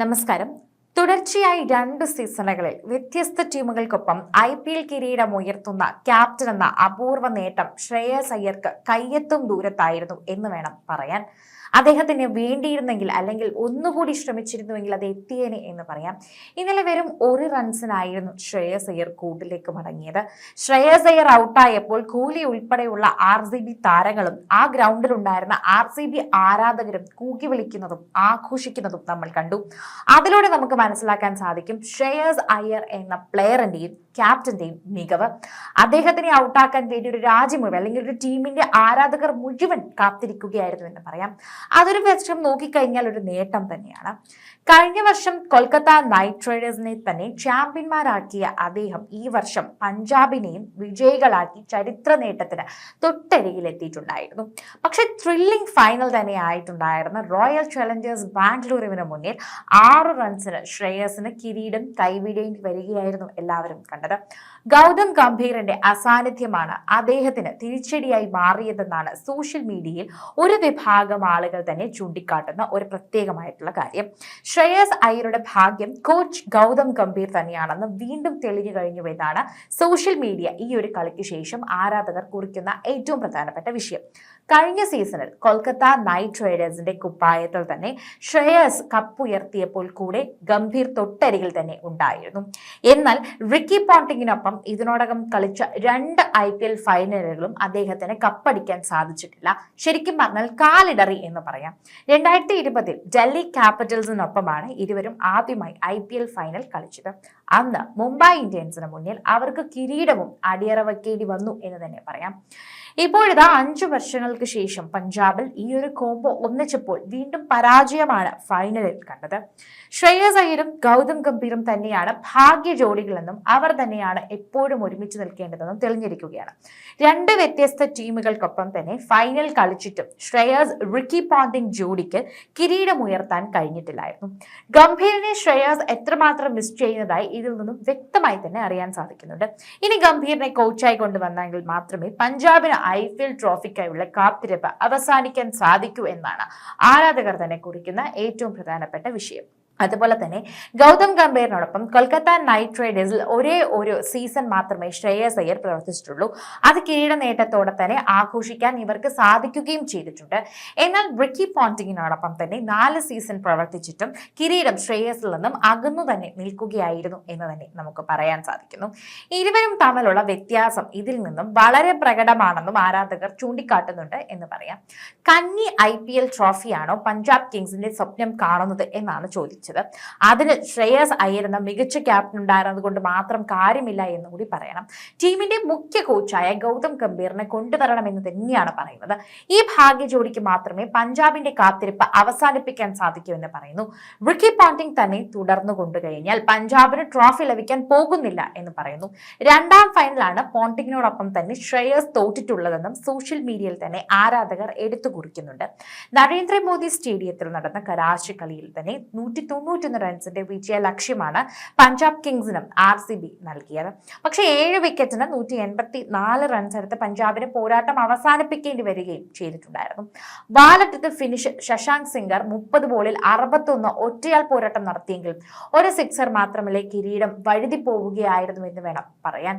നമസ്കാരം. തുടർച്ചയായി രണ്ട് സീസണുകളിൽ വ്യത്യസ്ത ടീമുകൾക്കൊപ്പം ഐ പി എൽ കിരീടം ഉയർത്തുന്ന ക്യാപ്റ്റൻ എന്ന അപൂർവ നേട്ടം ശ്രേയസ് അയ്യർക്ക് കയ്യെത്തും ദൂരത്തായിരുന്നു എന്ന് വേണം പറയാൻ. അദ്ദേഹത്തിന് വേണ്ടിയിരുന്നെങ്കിൽ അല്ലെങ്കിൽ ഒന്നുകൂടി ശ്രമിച്ചിരുന്നുവെങ്കിൽ അത് എത്തിയേനെ എന്ന് പറയാം. ഇന്നലെ വെറും ഒരു റൺസിനായിരുന്നു ശ്രേയസ് അയ്യർ കൂട്ടിലേക്ക് മടങ്ങിയത്. ശ്രേയസ് അയ്യർ ഔട്ടായപ്പോൾ കോഹ്ലി ഉൾപ്പെടെയുള്ള ആർ സി ബി താരങ്ങളും ആ ഗ്രൗണ്ടിലുണ്ടായിരുന്ന ആർ സി ബി ആരാധകരും കൂക്കി വിളിക്കുന്നതും ആഘോഷിക്കുന്നതും നമ്മൾ കണ്ടു. അതിലൂടെ നമുക്ക് മനസ്സിലാക്കാൻ സാധിക്കും ശ്രേയസ് അയ്യർ എന്ന പ്ലെയറിന്റെയും ക്യാപ്റ്റന്റെയും മികവ്. അദ്ദേഹത്തിനെ ഔട്ടാക്കാൻ വേണ്ടി ഒരു രാജ്യം മുഴുവൻ അല്ലെങ്കിൽ ഒരു ടീമിന്റെ ആരാധകർ മുഴുവൻ കാത്തിരിക്കുകയായിരുന്നു എന്ന് പറയാം. അതൊരു വർഷം നോക്കിക്കഴിഞ്ഞാൽ ഒരു നേട്ടം തന്നെയാണ്. കഴിഞ്ഞ വർഷം കൊൽക്കത്ത നൈറ്റ് റൈഡേഴ്സിനെ തന്നെ ചാമ്പ്യന്മാരാക്കിയ അദ്ദേഹം ഈ വർഷം പഞ്ചാബിനെയും വിജയികളാക്കി ചരിത്ര നേട്ടത്തിന് തൊട്ടരികിലെത്തിയിട്ടുണ്ടായിരുന്നു പക്ഷെ ത്രില്ലിംഗ് ഫൈനൽ തന്നെ ആയിട്ടുണ്ടായിരുന്ന റോയൽ ചലഞ്ചേഴ്സ് ബാംഗ്ലൂരുവിന് മുന്നിൽ ആറ് റൺസിന് ശ്രേയസിന് കിരീടം കൈവിടേണ്ടി വരികയായിരുന്നു എല്ലാവരും കണ്ടത്. ഗൗതം ഗംഭീറിന്റെ അസാന്നിധ്യമാണ് അദ്ദേഹത്തിന് തിരിച്ചടിയായി മാറിയതെന്നാണ് സോഷ്യൽ മീഡിയയിൽ ഒരു വിഭാഗം ആളുകൾ തന്നെ ചൂണ്ടിക്കാട്ടുന്ന ഒരു പ്രത്യേകമായിട്ടുള്ള കാര്യം. ശ്രേയസ് അയ്യരുടെ ഭാഗ്യം കോച്ച് ഗൗതം ഗംഭീർ തന്നെയാണെന്ന് വീണ്ടും തെളിഞ്ഞു കഴിഞ്ഞുവെന്നാണ് സോഷ്യൽ മീഡിയ ഈ ഒരു കളിക്ക് ശേഷം ആരാധകർ കുറിക്കുന്ന ഏറ്റവും പ്രധാനപ്പെട്ട വിഷയം. കഴിഞ്ഞ സീസണിൽ കൊൽക്കത്ത നൈറ്റ് റൈഡേഴ്സിന്റെ കുപ്പായത്തിൽ തന്നെ ശ്രേയസ് കപ്പുയർത്തിയപ്പോൾ കൂടെ ഗംഭീർ തൊട്ടരികിൽ തന്നെ ഉണ്ടായിരുന്നു. എന്നാൽ റിക്കി പോണ്ടിങ്ങിനൊപ്പം ഇതിനോടകം കളിച്ച രണ്ട് ഐ പി എൽ ഫൈനലുകളും അദ്ദേഹത്തിന് കപ്പടിക്കാൻ സാധിച്ചിട്ടില്ല. ശരിക്കും പറഞ്ഞാൽ കാലിടറി എന്ന് പറയാം. രണ്ടായിരത്തി ഇരുപതിൽ ഡൽഹി ക്യാപിറ്റൽസിനൊപ്പമാണ് ഇരുവരും ആദ്യമായി ഐ ഫൈനൽ കളിച്ചത്. അന്ന് മുംബൈ ഇന്ത്യൻസിന് മുന്നിൽ അവർക്ക് കിരീടവും അടിയറ വയ്ക്കേണ്ടി വന്നു എന്ന് തന്നെ പറയാം. ഇപ്പോഴിതാ അഞ്ചു വർഷങ്ങൾക്ക് ശേഷം പഞ്ചാബിൽ ഈ ഒരു കോംബോ ഒന്നിച്ചപ്പോൾ വീണ്ടും പരാജയമാണ് ഫൈനലിൽ കണ്ടത്. ശ്രേയസ് അയ്യരും ഗൗതം ഗംഭീറും തന്നെയാണ് ഭാഗ്യ ജോഡികളെന്നും അവർ തന്നെയാണ് എപ്പോഴും ഒരുമിച്ച് നിൽക്കേണ്ടതെന്നും തെളിഞ്ഞിരിക്കുകയാണ്. രണ്ട് വ്യത്യസ്ത ടീമുകൾക്കൊപ്പം തന്നെ ഫൈനൽ കളിച്ചിട്ടും ശ്രേയസ് റിക്കി പോണ്ടിങ് ജോഡിക്ക് കിരീടമുയർത്താൻ കഴിഞ്ഞിട്ടില്ലായിരുന്നു. ഗംഭീറിനെ ശ്രേയസ് എത്രമാത്രം മിസ് ചെയ്യുന്നതായി ഇതിൽ നിന്നും വ്യക്തമായി തന്നെ അറിയാൻ സാധിക്കുന്നുണ്ട്. ഇനി ഗംഭീറിനെ കോച്ചായി കൊണ്ടുവന്നെങ്കിൽ മാത്രമേ പഞ്ചാബിന് ഐ പി എൽ ട്രോഫിക്കായുള്ള കാത്തിരിപ്പ് അവസാനിക്കാൻ സാധിക്കൂ എന്നാണ് ആരാധകർ തന്നെ കുറിക്കുന്ന ഏറ്റവും പ്രധാനപ്പെട്ട വിഷയം. അതുപോലെ തന്നെ ഗൗതം ഗംഭീറിനോടൊപ്പം കൊൽക്കത്ത നൈറ്റ് റൈഡേഴ്സിൽ ഒരേ ഒരു സീസൺ മാത്രമേ ശ്രേയസ് അയ്യർ പ്രവർത്തിച്ചിട്ടുള്ളൂ. അത് കിരീട നേട്ടത്തോടെ തന്നെ ആഘോഷിക്കാൻ ഇവർക്ക് സാധിക്കുകയും ചെയ്തിട്ടുണ്ട്. എന്നാൽ റിക്കി പോണ്ടിങ്ങിനോടൊപ്പം തന്നെ നാല് സീസൺ പ്രവർത്തിച്ചിട്ടും കിരീടം ശ്രേയസിൽ നിന്നും അകന്നു തന്നെ നിൽക്കുകയായിരുന്നു എന്ന് തന്നെ നമുക്ക് പറയാൻ സാധിക്കുന്നു. ഇരുവരും തമ്മിലുള്ള വ്യത്യാസം ഇതിൽ നിന്നും വളരെ പ്രകടമാണെന്നും ആരാധകർ ചൂണ്ടിക്കാട്ടുന്നുണ്ട് എന്ന് പറയാം. കന്നി ഐ ട്രോഫിയാണോ പഞ്ചാബ് കിങ്സിന്റെ സ്വപ്നം കാണുന്നത് എന്നാണ് ചോദിച്ചത്. അതിന് ശ്രേയസ് അയ്യർ മികച്ച ക്യാപ്റ്റൻ ഉണ്ടായിരുന്നത് കൊണ്ട് മാത്രം കാര്യമില്ല എന്ന് കൂടി പറയണം. ടീമിന്റെ മുഖ്യ കോച്ചായ ഗൗതം ഗംഭീറിനെ കൊണ്ടുവരണമെന്ന് തന്നെയാണ് പറയുന്നത്. ഈ ഭാഗ്യ ജോഡിക്ക് മാത്രമേ പഞ്ചാബിന്റെ കാത്തിരിപ്പ് അവസാനിപ്പിക്കാൻ സാധിക്കൂ എന്ന് പറയുന്നു. റിക്കി പാണ്ടിങ് തന്നെ തുടർന്നു കൊണ്ടുകഴിഞ്ഞാൽ പഞ്ചാബിന് ട്രോഫി ലഭിക്കാൻ പോകുന്നില്ല എന്ന് പറയുന്നു. രണ്ടാം ഫൈനലാണ് പോണ്ടിങ്ങിനോടൊപ്പം തന്നെ ശ്രേയസ് തോറ്റിട്ടുള്ളതെന്നും സോഷ്യൽ മീഡിയയിൽ തന്നെ ആരാധകർ എടുത്തു കുറിക്കുന്നുണ്ട്. നരേന്ദ്രമോദി സ്റ്റേഡിയത്തിൽ നടന്ന കരാശി കളിയിൽ തന്നെ നൂറ്റി തൊണ്ണൂറ്റൊന്ന് റൺസിന്റെ വിജയ ലക്ഷ്യമാണ് പഞ്ചാബ് കിങ്സിനും ആർ സി ബി നൽകിയത്. പക്ഷേ ഏഴ് വിക്കറ്റിന് നൂറ്റി എൺപത്തി നാല് റൺസ് എടുത്ത് പഞ്ചാബിന് പോരാട്ടം അവസാനിപ്പിക്കേണ്ടി വരികയും ചെയ്തിട്ടുണ്ടായിരുന്നു. വാലറ്റത്ത് ഫിനിഷ് ശശാങ്ക് സിംഗർ മുപ്പത് ബോളിൽ അറുപത്തൊന്ന് ഒറ്റയാൾ പോരാട്ടം നടത്തിയെങ്കിലും ഒരു സിക്സർ മാത്രമല്ലേ കിരീടം വഴുതി പോവുകയായിരുന്നു എന്ന് വേണം പറയാൻ.